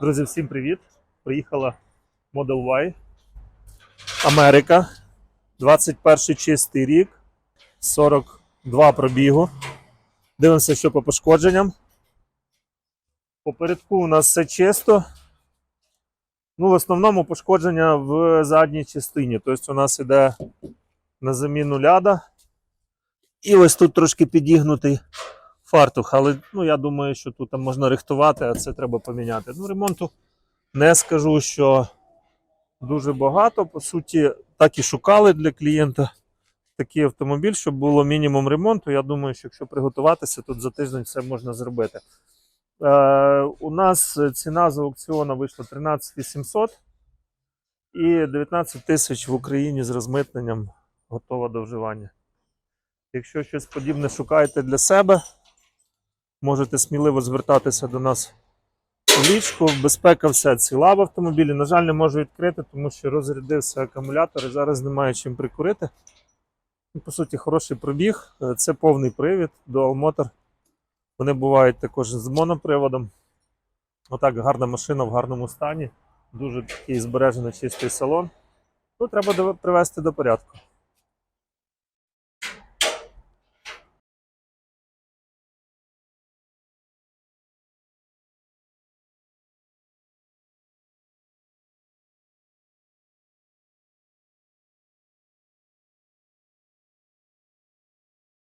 Друзі, всім привіт! Приїхала Model Y. Америка. 21 чистий рік. 42 пробігу. Дивимося, що по пошкодженням. Попередку у нас все чисто. Ну, в основному пошкодження в задній частині. Тобто у нас іде на заміну ляда. І ось тут трошки підігнутий фартух, але ну, я думаю, що тут там можна рихтувати, а це треба поміняти. Ну, ремонту не скажу, що дуже багато. По суті, так і шукали для клієнта такий автомобіль, щоб було мінімум ремонту. Я думаю, що якщо приготуватися, тут за тиждень все можна зробити. Е, у нас ціна з аукціону вийшла 13 800 і 19 тисяч в Україні з розмитненням готова до вживання. Якщо щось подібне шукаєте для себе, можете сміливо звертатися до нас у лічку. Безпека вся ціла в автомобілі. На жаль, не можу відкрити, тому що розрядився акумулятор і зараз немає чим прикурити. Ну, По суті, хороший пробіг. Е, Це повний привід Dual Motor. Вони бувають також з моноприводом. Отак, гарна машина в гарному стані. Дуже такий збережений чистий салон. Ну, треба привести до порядку.